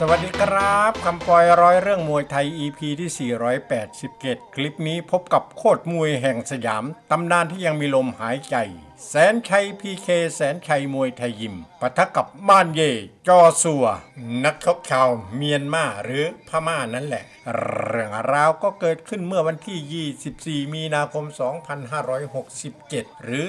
สวัสดีครับคำปอยร้อยเรื่องมวยไทย EP ที่ 487 คลิปนี้พบกับโคตรมวยแห่งสยาม ตำนานที่ยังมีลมหายใจ แสนชัยพีเคแสนชัยมวยไทยยิมปะทะกับม่านเย่จอสัว นักชกชาวเมียนมาหรือพม่านั่นแหละ เรื่องราวก็เกิดขึ้นเมื่อวันที่ 24 มีนาคม 2567 หรือ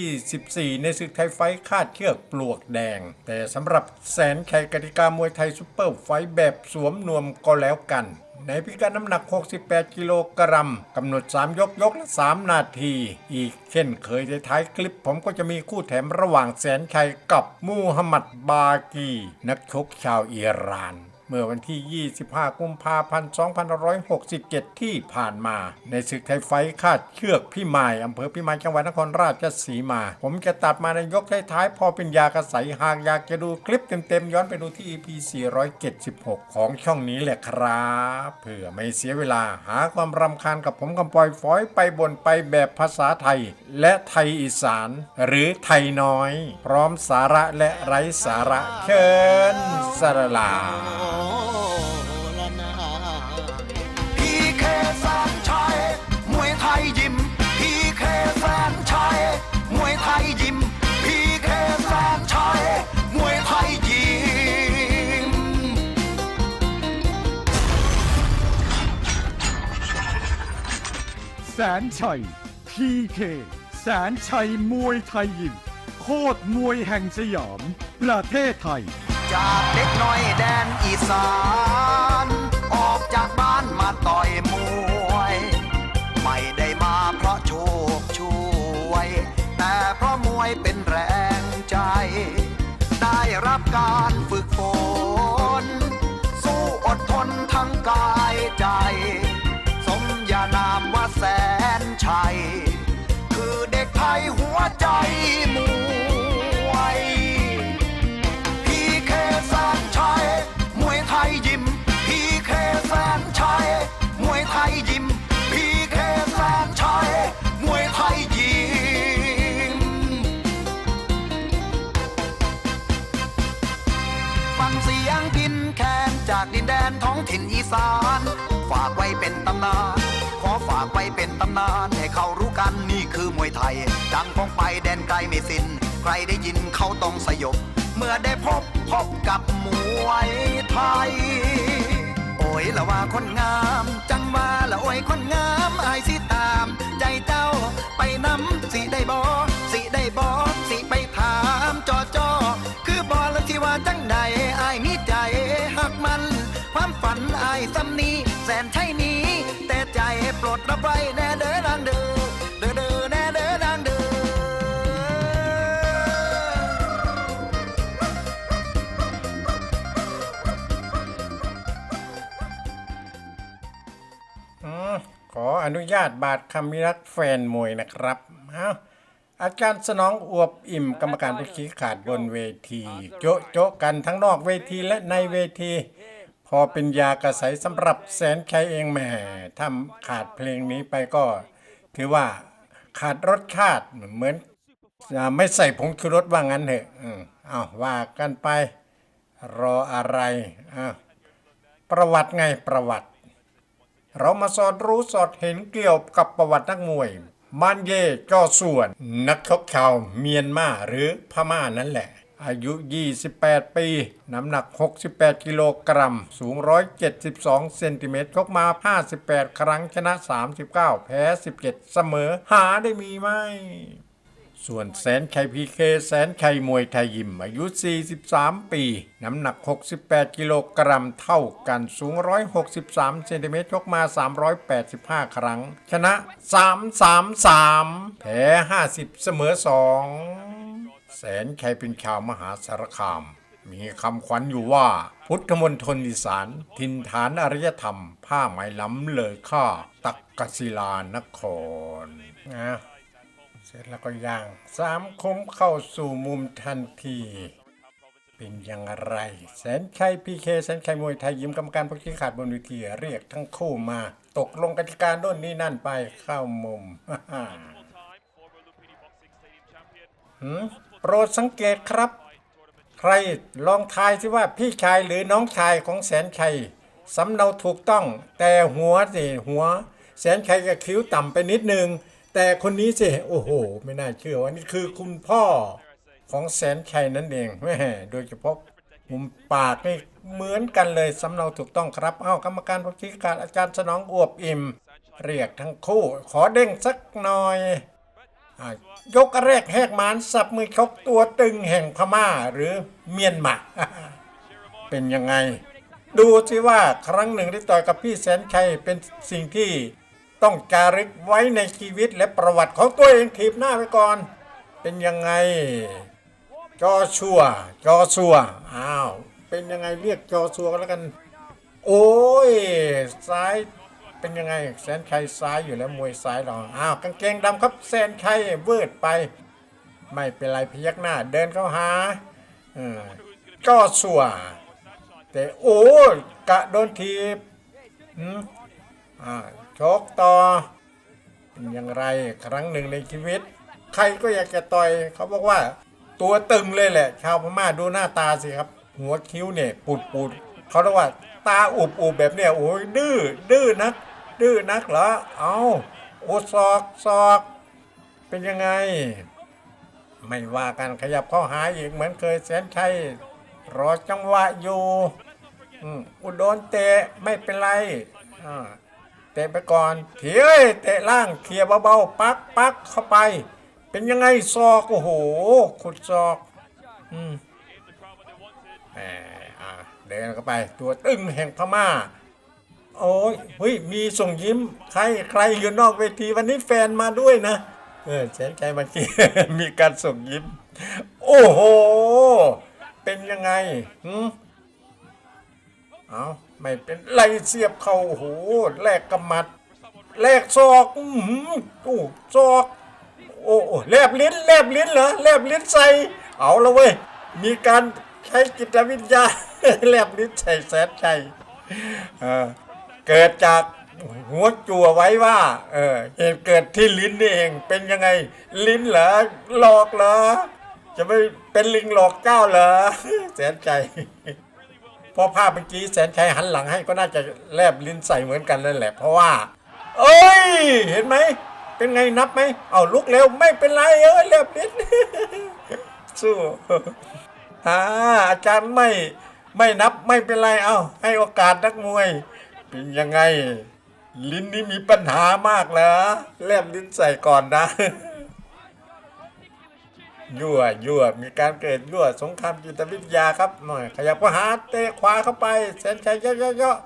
2024 ในศึกไทยไฟคาดเชือกปลวกแดง แต่สำหรับแสนชัยกติกามวยไทยซุปเปอร์ไฟแบบสวมนวมก็แล้วกัน ในพิกัดน้ำหนัก 68 กิโลกรัมกำหนด 3 ยกยกละ 3 นาที อีกเช่นเคยในท้ายคลิป ผมก็จะมีคู่แถมระหว่างแสนชัยกับมูฮัมหมัดบากี นักชกชาวอิหร่าน เมื่อวันที่ 25 กุมภาพันธ์2567 ที่ผ่านมา ในศึกไทยไฟคาดเชือกพี่มายอำเภอพี่มายจังหวัดนครราชสีมา ผมจะตัดมาในยกท้ายๆพอเป็นยากระใสหากอยากจะดูคลิปเต็มๆ ย้อนไปดูที่ EP 476 ของช่องนี้แหละครับเพื่อไม่เสียเวลาหาความรำคาญกับผมกำปอยฟอยไปบนไปแบบภาษาไทย และไทยอีสาน หรือไทยน้อย พร้อมสาระและไร้สาระเชิญสรลาพีเคแสนชัยมวยไทยยิม พีเคแสนชัยมวยไทยยิม พีเคแสนชัยมวยไทยยิม แสนชัย พีเค แสนชัยมวยไทยยิม โคตรมวยแห่งสยาม ประเทศไทย จากเด็กน้อยแดนอีสาน ตำนานให้เขารู้กันนี่คือมวยไทย ดังป้องไปแดนไกลไม่สิ้น ใครได้ยินเขาต้องสยบ เมื่อได้พบพบกับมวยไทย โอ้ยละว่าคนงาม จังว่าละโอ้ยคนงาม ดรับไว้แน่เด้อดังเด้อเด้อเด้อแน่เด้อดังเด้ออืมขออนุญาตบาทคำมิรักแฟนมวยนะครับเอาอาจารย์สนองอวบอิ่มกรรมการผู้ชี้ขาดบนเวที โจ๊ะโจ๊ะกันทั้งนอกเวทีและในเวที พอเป็นยากระใสสำหรับแสนชัยเองแหมถ้าขาดเพลงนี้ไปก็ ถือว่าขาดรสชาติเหมือนอไม่ใส่ผงชูรสว่างั้นเถอะอืมเอาว่ากันไป รออะไรอ้าประวัติไงประวัติ เรามาสอดรู้สอดเห็นเกี่ยวกับประวัตินักมวยมานเย่จ้อส่วน นักชกชาวเมียนมาหรือพม่านั่นแหละ อายุ 28 ปี น้ำหนัก 68 กิโลกรัม สูง 172 เซนติเมตรชกมา 58 ครั้งชนะ 39 แพ้ 17 เสมอ หาได้มีไหมส่วนแสนชัยพีเคแสนชัยมวยไทยยิม อายุ 43 ปี น้ำหนัก 68 กิโลกรัมเท่ากันสูง 163 เซนติเมตรชกมา 385 ครั้ง ชนะ 333 แพ้ 50 เสมอ 2 แสนชัยเป็นชาวมหาสารคาม มีคำขวัญอยู่ว่า พุทธมณฑลอีสาน ทินฐานอารยธรรม ผ้าไหมล้ำเลยค่าตักกศิลานครนะเสร็จแล้วก็ย่างสามคมเข้าสู่มุมทันที เป็นอย่างไร แสนชัยพีเคแสนชัยมวยไทยยิมกรรมการผู้ชี้ขาดบนเวทีเรียกทั้งคู่มา ตกลงกติกาโน่นนี่นั่นไปเข้ามุม หืม โปรดสังเกตครับ ใครลองทายสิว่าพี่ชายหรือน้องชายของแสนชัยสำเนาถูกต้อง แต่หัวสิหัว แสนชัยกับคิ้วต่ำไปนิดนึง แต่คนนี้สิโอ้โห ไม่น่าเชื่อว่านี่คือคุณพ่อของแสนชัยนั่นเองแม่โดยเฉพาะมุมปากนี่เหมือนกันเลยสำเนาถูกต้องครับ เอ้ากรรมการผู้ชี้การอาจารย์สนองอวบอิ่ม เรียกทั้งคู่ ขอเด้งสักหน่อย ยกแรกแหกมานสับมือชกตัวตึงแห่งพม่าหรือเมียนมา เป็นยังไง ดูสิว่าครั้งหนึ่งที่ต่อยกับพี่แสนชัยเป็นสิ่งที่ต้องจารึกไว้ในชีวิตและประวัติของตัวเองทีบหน้าไปก่อน เป็นยังไง จอชัว จอชัวอ้าวเป็นยังไงเรียกจอชัวกันแล้วกัน โอ้ยซ้าย เป็นยังไงแสนชัยซ้ายอยู่แล้วมวยซ้ายเราอ้าวกางเกงดำครับแสนชัยเวิร์ดไป ไม่เป็นไรพยักหน้า เดินเข้าหาเออจอชัวแต่โอ้กะโดนทีบอ่าชกต่อเป็นอย่างไรครั้งหนึ่งในชีวิต ใครก็อยากจะต่อยเขาบอกว่า ตัวตึงเลยแหละ ชาวพม่าดูหน้าตาสิครับ หัวคิ้วเนี่ย ปูดปูดๆเขาเรียกว่าตาอุบอุบแบบเนี่ยโอ้ยดื้อดื้อนัก ดื้อนักเหรอ เอาโอซอกซอก เป็นยังไง ไม่ว่ากันขยับเข้าหาอีกเหมือนเคยแสนชัยรอจังหวะอยู่อืมอุดรเตะไม่เป็นไรเตะไปก่อนเถียยเตะล่างเคลียเบาๆปักปักเข้าไป เป็นยังไงซอกโอ้โห ขุดซอกอืมแหมอ่าเดินเข้าไป ตัวตึงแห่งพม่า โอ้ยเฮ้ยมีส่งยิ้มใครใครอยู่นอกเวทีวันนี้แฟนมาด้วยนะ เออแสนใจเมื่อกี้มีการส่งยิ้ม โอ้โห เป็นยังไงหืมเอาไม่เป็นไรเสียบเขาโอ้โหแลกกำมัดแลกศอกอือหือโอ้ศอกโอ้โอ้แลบลิ้นแลบลิ้นเหรอแลบลิ้นใส่เอาละเว้ยมีการใช้จิตวิญญาแลบลิ้นใส่แสนใจเออ เกิดจากหัวจั่วไว้ว่า เออเหตุเกิดที่ลิ้นนี่เอง เป็นยังไงลิ้นเหรอหลอกเหรอ จะไม่เป็นลิงหลอกเจ้าเหรอแสนใจพอภาพเมื่อกี้แสนชัยหันหลังให้ก็น่าจะแลบลิ้นใส่เหมือนกันนั่นแหละ เพราะว่า เอ้ย เห็นไหมเป็นไงนับไหมเอาลุกเร็วไม่เป็นไรเอ้ยแลบลิ้นสู้อ่าอาจารย์ไม่ไม่นับไม่เป็นไรเอาให้โอกาสนักมวย เป็นยังไง ลิ้นนี้มีปัญหามากเหรอแลบลิ้นใส่ก่อนนะ ยั่วยั่วมีการเกิดยั่วสงครามจิตวิทยาครับหน่อยขยับก็หาเตะขวาเข้าไปแสนชัยเยอะๆเยอะ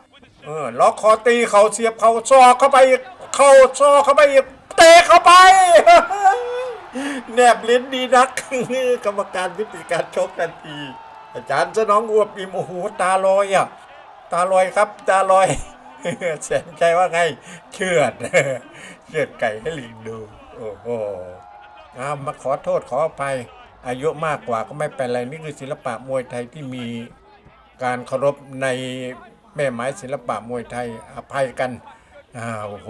เออล็อกคอตีเข่าเสียบเข่าซอกเข้าไปอีกเข่าซอกเข้าไปอีกเตะเข้าไปแนบลิ้นดีนักกรรมการวิธีการชกทันทีอาจารย์สนองอวบอิ่มโอ้โหตาลอยอะ ตาลอยครับ ตาลอยแสนใจว่าไงเชือดเชือดไก่ให้ลิงดู โอ้โหอามาขอโทษขออภัยอายุมากกว่าก็ไม่เป็นไรนี่คือศิลปะมวยไทยที่มีการเคารพในแม่ไม้ศิลปะมวยไทยอภัยกันอ่าโอ้โห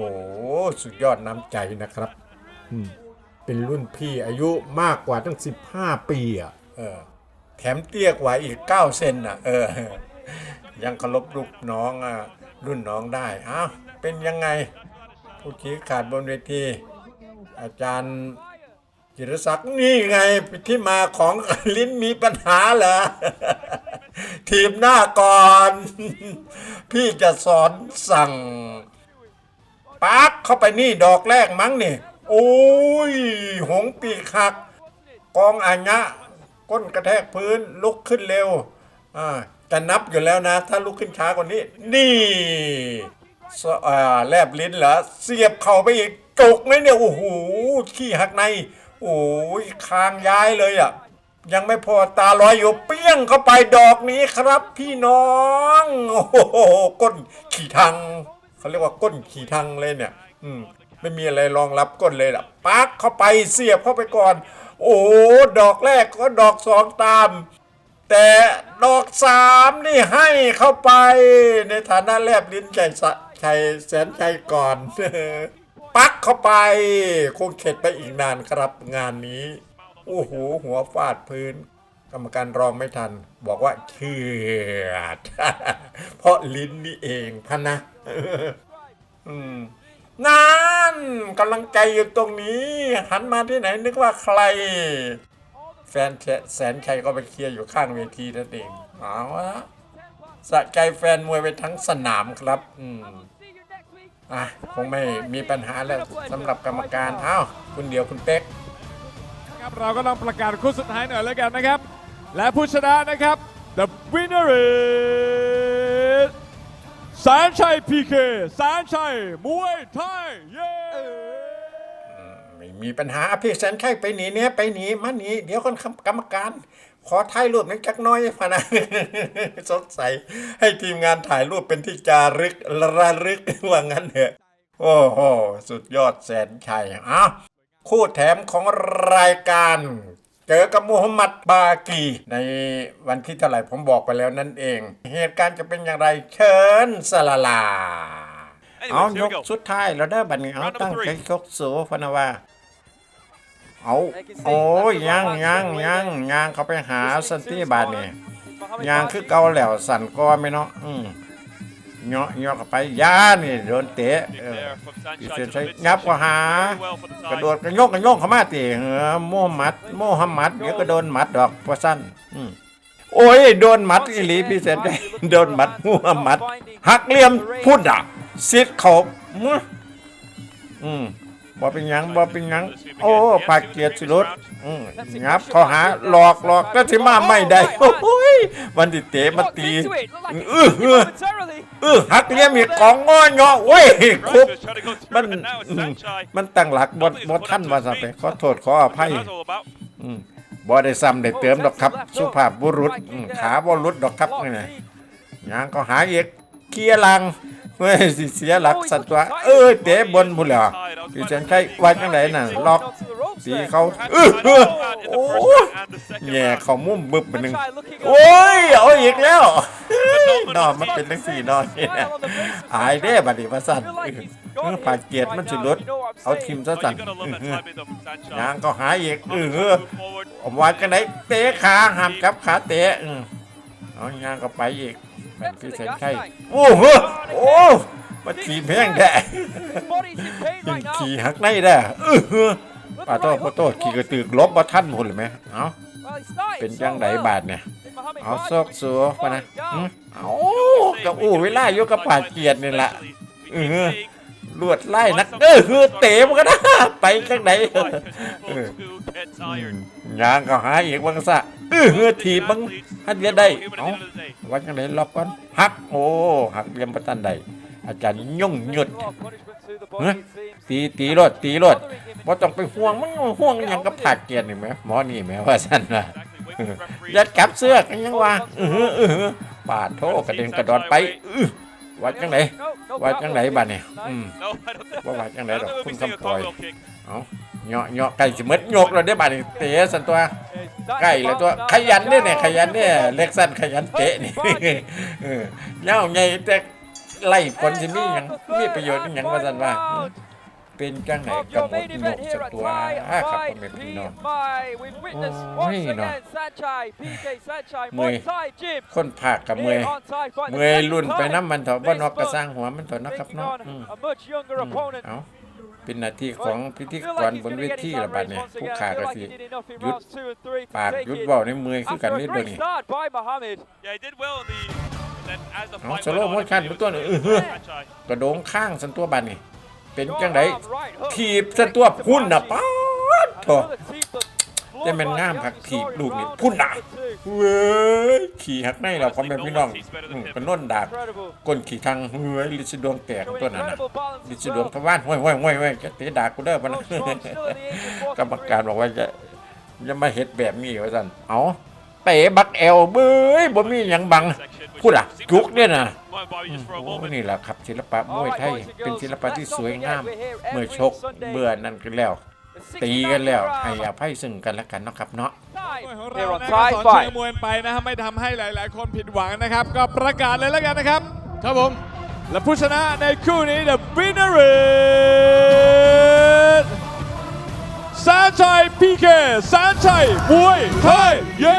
สุดยอดน้ำใจนะครับ เป็นรุ่นพี่อายุมากกว่าตั้ง 15 ปีอะเออแถมเตี้ยกว่าอีก 9 เซนอะ เออ ยังเคารพลูกน้องอะรุ่นน้องได้อ้าวเป็นยังไง ผู้ชี้ขาดบนเวที อาจารย์จิรศักดิ์นี่ไงที่มาของลิ้นมีปัญหาเหรอทีมหน้าก่อน พี่จะสอนสั่งปักเข้าไปนี่ดอกแรกมั้งนี่โอ้ย หงปีกหัก กองอัญญะก้นกระแทกพื้นลุกขึ้นเร็ว อ่า จะนับอยู่แล้วนะ ถ้าลุกขึ้นช้ากว่านี้ นี่สอ่าแลบลิ้นเหรอเสียบเข่าไปอีกจกไหมเนี่ยโอ้โหขี้หักใน โอ้ยคางย้ายเลยอะ ยังไม่พอตาลอยอยู่เปี้ยงเข้าไปดอกนี้ครับ พี่น้องโอ้โหก้นขี่ทังเขาเรียกว่าก้นขี่ทังเลยเนี่ย อืมไม่มีอะไรรองรับก้นเลยล่ะปักเข้าไปเสียบเข้าไปก่อน โอ้ดอกแรกก็ดอกสองตาม แต่ดอกสามนี่ให้เข้าไป ในฐานะแลบลิ้นใจสะชัยแสนชัยก่อน ปักเข้าไป คงเข็ดไปอีกนานครับงานนี้ โอ้โห หัวฟาดพื้น กรรมการรองไม่ทัน บอกว่าเชือดเพราะลิ้นนี่เองพะนะนั่นกำลังใจอยู่ตรงนี้ หันมาที่ไหนนึกว่าใคร แฟนแสนชัยก็ไปเคลียร์อยู่ข้างเวทีนั่นเองเอาละสะใจแฟนมวยไปทั้งสนามครับ อืมอะคงไม่มีปัญหาแล้วสำหรับกรรมการเอ้าคุณเดียวคุณเป๊กครับเราก็ต้องประกาศคู่สุดท้ายหน่อยแล้วกันนะครับ และผู้ชนะนะครับ the winner is แสนชัย PK แสนชัยมวยไทยเย้ ม่มีปัญหาพี่แสนชัยไปหนีเนี่ยไปหนีมาหนีเดี๋ยวคนกรรมการ ขอถ่ายรูปนิดจักหน้อยพะนะสงสัยให้ทีมงานถ่ายรูปเป็นที่จารึกระลึกว่างั้นเถอะโอ้โหสุดยอดแสนชัยอ้าวคู่แถมของรายการเจอกับมูฮัมหมัดบากี ในวันที่เท่าไหร่ผมบอกไปแล้วนั่นเอง เหตุการณ์จะเป็นอย่างไรเชิญสลาลา เอายกสุดท้ายแล้วเด้อบัดนี้เอาตั้งใจยกสูพะนะว่า เอาโอ้ยยังยังยังยังเขาไปหาสันติบาทนี่ยังคือเกาแล้วสั่นก็ไม่เนาะอืมเนาะเนาะเข้าไปย่านี่โดนเตะเออพี่เซนใช้งับก็หากระโดดกระโยกกระโยกเข้ามาตีเออโมฮัมหมัดโมฮัมหมัดเดี๋ยวก็โดนหมัดดอกเพราะสั้นอืมโอ้ยโดนหมัดอีหลีพี่เซนได้โดนหมัดโมฮัมหมัดหักเหลี่ยมพุ่นอะซิดเขามืออืม บ่เป็นหยังบ่เป็นหยัง โอ้ปากเกียรติสิรุดอืมงับเขาหาหลอกหลอกก็สิมาไม่ได้โอ้ยวันที่เตะมาตีเออเออเออหักเลี้ยมอีกของงอเงาะเว้ยคุบมันอืมมันตั้งหลักบ่บ่ทันว่าซะไปขอโทษขออภัยอืมบ่ได้ซ้ำได้เติมดอกครับ สุภาพบุรุษอืมขาบ่หลุดดอกครับนี่นะหยังก็หาอีกเคลียร์ลังเฮ้ยสิเสียหลักสัตว์ตัวเออเตะบนพุ่นแล้ว พี่เซนใครว่าจังไหนน่ะล็อกสีเขาเออเออโอ้แย่เขามุ่มบึบไปหนึ่งโอ้ยเอาอีกแล้วนอมันเป็นทั้งสี่นอนนี่นะอายเด้บัดนี้ว่าสั่นเออผ่าเกียรติมันสิลดเอาทีมซะสั่นเออยางก็หาอีกเออเออผมว่าจังไหนเตะขาห้ามกับขาเตะเออเอายางก็ไปอีกแม่นพี่เซนใครโอ้โหโอ้ มาทีมแพงแท้ยังขี่หักในได้เออปาโต้ปาโต้ขี่กระตือกลบบ่ทันพุ่นเลยไหมเอาเป็นจังไดบาทเนี่ยเอาซอกสัวมานะหึเอากะอู้เวลาอยู่กับป่าเกียรตินี่แหละเออลวดไล่นักเด้อคือเตะมันก็นะไปจังไดเอออืมยางก็หาอีกบังซะเออทีบบังฮัดเดียได้เอาว่าจังไดล็อกก่อนหักโอ้หักเหลี่ยมประตันใด อาจารย์ยุ่งหยุดฮะตีตีรถตีรถบ่ต้องไปห่วงมันห่วงยังกับผักเกียรตินี่แหมหมอนี่แหมว่าซั่นน่ะยัดกับเสื้อกันยังว่าเออเออปาดโทกระเด็นกระดอนไปว่าจังไหนว่าจังไหนบัดนี่อืมว่าว่าจังไหนดอกคุณคำปล่อยเอาเหาะเหาะไก่สิมดยกแล้วเด้บัดนี่เตะซั่นตัวไก่แล้วตัวขยันเด้อเนี่ยขยันเนี่ยเล็กสั้นขยันเตะนี่เออเหย้าใหญ่แต่ ไล่ผลสิมีหยังมีประโยชน์อิหยังว่าซั่นว่าเป็นจังไหนกับมดนกสักตัวอ่าครับพ่อแม่พี่น้องโอ้ยเนาะเมื่อยคนภาคกับเมื่อยเมื่อยรุ่นไปน้ำมันเถอะบ่นอกกระสร้างหัวมันเถอะนะครับเนาะอืมเอาเป็นหน้าที่ของพิธีกรบนเวทีละบัดเนี่ยผู้ขาก็สิหยุดปากหยุดเว้าในเมื่อยคือกันนิดเดียวนี่ เอาสโลว์โมชั่นเป็นตัวหนึ่งเออเฮ้อกระโดงข้างสันตัวบัดนี่เป็นจังไดถีบสันตัวพุ่นน่ะป๊าดโถแต่แมันงามผักถีบลูกนี่พุ่นน่ะเว้ยขี่หักในเราความเป็นพี่น้องอืมเป็นน้นดากก้นขี่ทางเฮ้ยลิซิดวงแตกตัวนั้นน่ะลิซิดวงทวารห้วยห้วยห้วยห้วยจะเตะดากกูเด้อพะนะกรรมการบอกว่าจะจะมาเฮ็ดแบบนี้ว่าซั่นเอาเตะบักแอลเบ้ยบ่มีหยังบัง พูดอะจุกเนี่ยนะโอ้นี่แหละครับศิลปะมวยไทยเป็นศิลปะที่สวยงาม เมื่อชกเบื่อนั่นกันแล้ว ตีกันแล้วให้อภัยซึ่งกันและกันเนาะครับเนาะของเรานะครับสอนเชียร์มวยไปนะฮะไม่ทำให้หลาย ๆ คนผิดหวังนะครับ ก็ประกาศเลยแล้วกันนะครับ ครับผม และผู้ชนะในคู่นี้ the winner is แสนชัย PK แสนชัยมวยไทยเย้